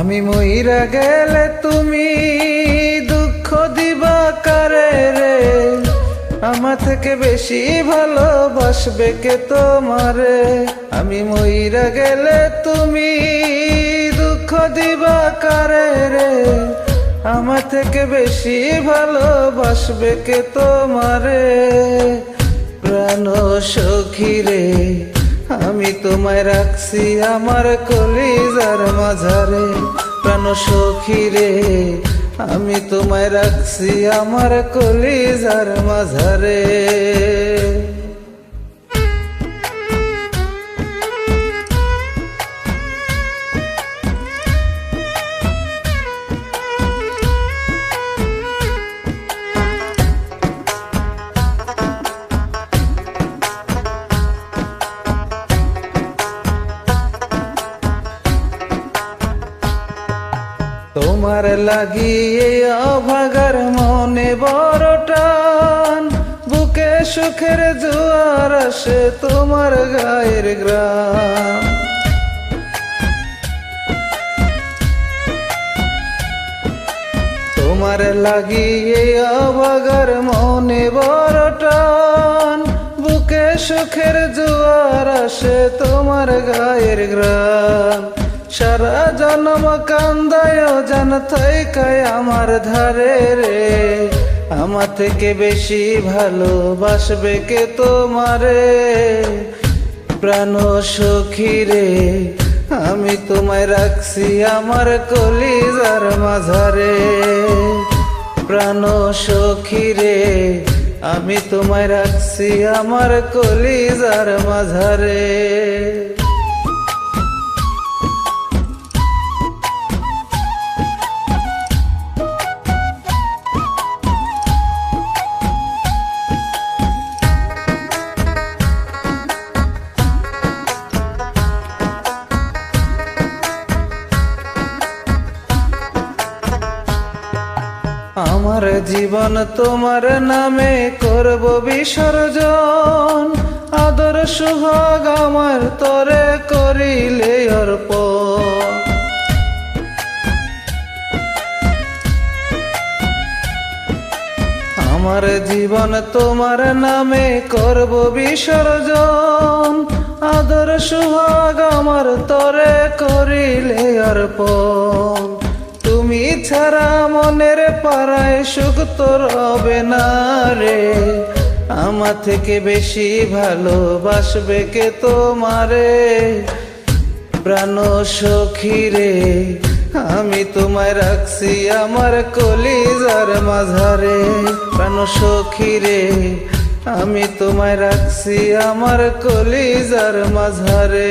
আমি মইরা গেলে তুমি দুঃখ দিবা কারে রে? আমার থেকে বেশি ভালোবাসবে কে তোমারে? আমি মইরা গেলে তুমি দুঃখ দিবা কারে রে? আমার থেকে বেশি ভালোবাসবে কে তোমারে? প্রাণ সখী রে তোমায় রাখছি আমার কলিজার মাঝারে প্রাণ সখী রে। আমি তোমায় রাখছি আমার কলিজার মাঝারে। তোমার লাগিয়ে অভাগার মনে বড় টান। বুকে সুখের জোয়ার আসে তোমার গায়ের গ্রাম। তোমার লাগিয়ে অভাগার মনে বড় টান। বুকে সুখের জোয়ার আসে তোমার গায়ের গ্রাম। সারা জন্ম কান্দায় জান থাইকায় আমার ধারে রে। আমার থেকে বেশি ভালোবাসবে কে তোমারে? প্রাণ সখী রে, আমি তোমায় রাখছি আমার কলিজার মাঝারে। প্রাণ সখী রে, আমি তোমায় রাখছি আমার কলিজার মাঝারে। আমার জীবন তোমার নামে করব বিসর্জন। আদর সুহাগ আমার তরে করিলে অর্পণ। আমার জীবন তোমার নামে করব বিসর্জন। আদর সুহাগ আমার তরে করিলে অর্পণ। ছাড়া মনের পাড়ায় সুখ তো রবে না রে। আমার থেকে বেশি ভালোবাসবে কে তোমারে? প্রাণ সখী রে, আমি তোমায় রাখছি আমার কলিজার মাঝারে। প্রাণ সখী রে, আমি তোমায় রাখছি আমার কলিজার মাঝারে।